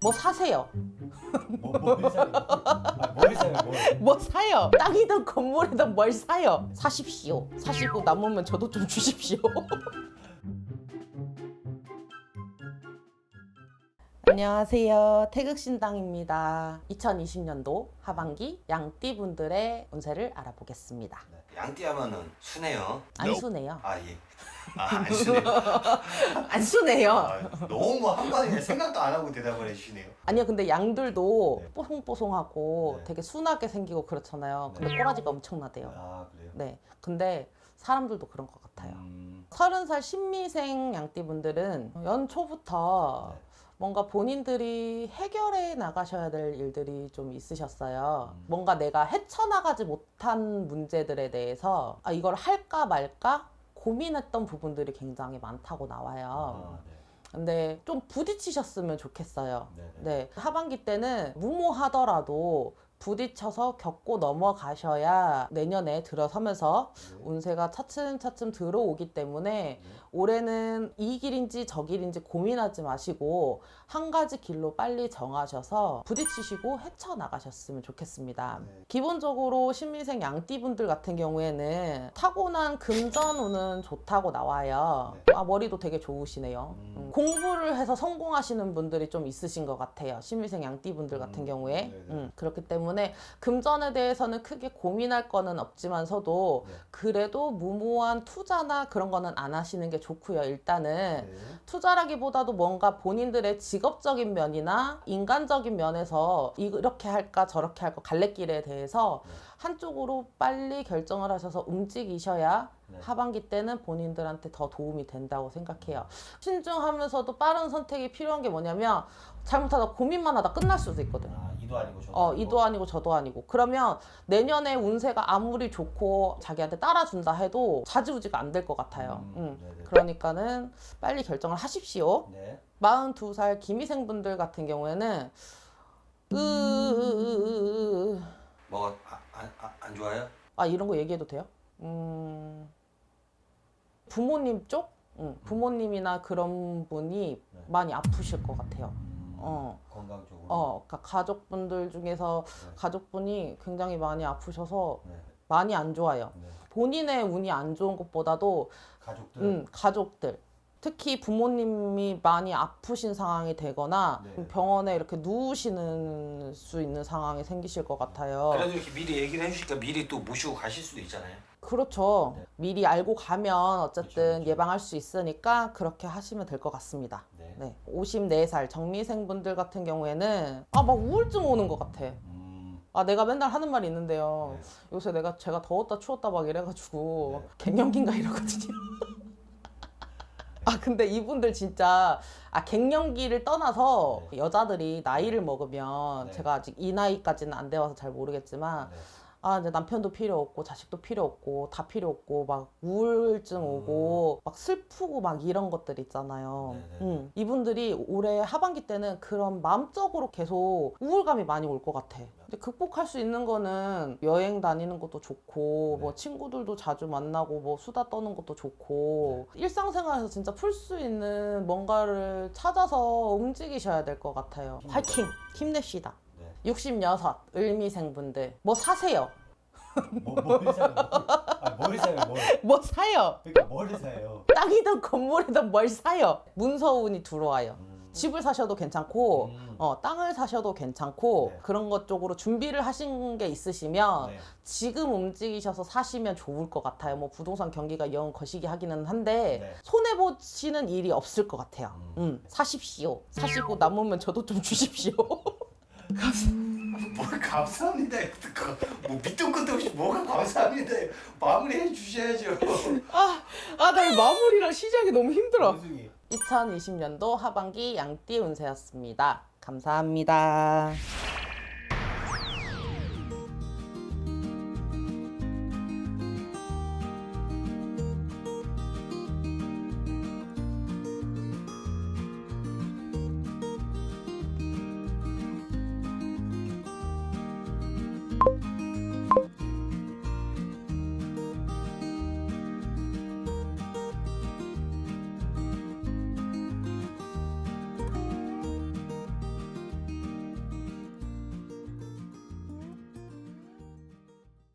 뭐 사세요. 뭐, 뭘 사요? 아, 뭘 사요? 뭘? 뭐 사요. 땅이든 건물이든 뭘 사요. 사십시오. 사시고 남으면 저도 좀 주십시오. 안녕하세요. 태극신당입니다. 2020년도 하반기 양띠분들의 운세를 알아보겠습니다. 양띠 하면은 순해요. 안 순해요. 아 예. 아, 안 순해요. 안 순해요. 아, 너무 한 번에 생각도 안 하고 대답을 해주시네요. 아니요, 근데 양들도 네. 뽀송뽀송하고 네. 되게 순하게 생기고 그렇잖아요. 근데 네. 꼬라지가 엄청나대요. 아 그래요? 네. 근데 사람들도 그런 것 같아요. 음, 서른 살 신미생 양띠분들은 연초부터 네. 뭔가 본인들이 해결해 나가셔야 될 일들이 좀 있으셨어요. 음. 뭔가 내가 헤쳐나가지 못한 문제들에 대해서 아, 이걸 할까 말까 고민했던 부분들이 굉장히 많다고 나와요. 아, 네. 근데 좀 부딪히셨으면 좋겠어요. 네. 네. 네, 하반기 때는 무모하더라도 부딪혀서 겪고 넘어가셔야 내년에 들어서면서 네. 운세가 차츰차츰 들어오기 때문에 네. 올해는 이 길인지 저 길인지 고민하지 마시고 한 가지 길로 빨리 정하셔서 부딪히시고 헤쳐나가셨으면 좋겠습니다. 네. 기본적으로 신미생 양띠분들 같은 경우에는 타고난 금전운은 좋다고 나와요. 네. 아, 머리도 되게 좋으시네요. 음. 음, 공부를 해서 성공하시는 분들이 좀 있으신 것 같아요. 신미생 양띠분들 같은 음, 경우에. 음, 그렇기 때문에 금전에 대해서는 크게 고민할 거는 없지만서도 네. 그래도 무모한 투자나 그런 거는 안 하시는 게 좋고요. 일단은 네. 투자라기보다도 뭔가 본인들의 직업적인 면이나 인간적인 면에서 이렇게 할까 저렇게 할까 갈래길에 대해서 네. 한쪽으로 빨리 결정을 하셔서 움직이셔야 네. 하반기 때는 본인들한테 더 도움이 된다고 생각해요. 신중하면서도 빠른 선택이 필요한 게 뭐냐면 잘못하다 고민만 하다 끝날 수도 있거든. 아 이도 아니고 저도 어, 아니고. 이도 아니고 저도 아니고. 그러면 내년에 운세가 아무리 좋고 자기한테 따라준다 해도 자지우지가 안 될 것 같아요. 음, 음. 네네. 그러니까는 빨리 결정을 하십시오. 네. 42살 기미생분들 같은 경우에는 으... 뭐가 아, 안, 아, 안 좋아요? 아 이런 거 얘기해도 돼요? 음... 부모님 쪽? 응, 부모님이나 그런 분이 네. 많이 아프실 것 같아요. 음, 어. 건강적으로. 어, 그러니까 가족분들 중에서 네. 가족분이 굉장히 많이 아프셔서 네. 많이 안 좋아요. 네. 본인의 운이 안 좋은 것보다도 가족들. 음, 가족들 특히 부모님이 많이 아프신 상황이 되거나 네. 병원에 이렇게 누우시는 수 있는 상황이 생기실 것 같아요. 그래도 이렇게 미리 얘기를 해주시니까 미리 또 모시고 가실 수도 있잖아요. 그렇죠. 네. 미리 알고 가면 어쨌든 그렇죠, 그렇죠. 예방할 수 있으니까 그렇게 하시면 될 것 같습니다. 네. 네. 54살 정미생분들 같은 경우에는 아, 막 우울증 오는 것 같아. 음, 아, 내가 맨날 하는 말이 있는데요. 네. 요새 내가 제가 더웠다 추웠다 막 이래가지고 네. 갱년기인가 이러거든요. 아 근데 이분들 진짜 아 갱년기를 떠나서 여자들이 나이를 먹으면 네. 제가 아직 이 나이까지는 안 돼와서 잘 모르겠지만 네. 아 이제 남편도 필요 없고 자식도 필요 없고 다 필요 없고 막 우울증 오고 막 슬프고 막 이런 것들 있잖아요. 음. 네네. 음, 이분들이 올해 하반기 때는 그런 마음적으로 계속 우울감이 많이 올 것 같아. 근데 극복할 수 있는 거는 여행 다니는 것도 좋고 네. 뭐 친구들도 자주 만나고 뭐 수다 떠는 것도 좋고 네. 일상생활에서 진짜 풀 수 있는 뭔가를 찾아서 움직이셔야 될 것 같아요. 화이팅! 힘냅시다. 네. 66 을미생분들 뭐 사세요. 뭐, 뭘 사요? 아, 뭘 사요? 뭘? 뭐 사요. 그러니까 뭘 사요? 땅이든 건물이든 뭘 사요. 문서운이 들어와요. 음, 집을 사셔도 괜찮고 음. 어, 땅을 사셔도 괜찮고 네. 그런 것 쪽으로 준비를 하신 게 있으시면 네. 지금 움직이셔서 사시면 좋을 것 같아요. 뭐 부동산 경기가 영 거시기 하기는 한데 네. 손해 보시는 일이 없을 것 같아요. 음. 음, 사십시오. 사시고 남으면 저도 좀 주십시오. 뭘 감사합니다. 뭐 밑도 끝도 없이 뭐가 감사합니다. 마무리해 주셔야죠. 아, 아, 나이 마무리랑 시작이 너무 힘들어. 원숭이. 2020년도 하반기 양띠 운세였습니다. 감사합니다.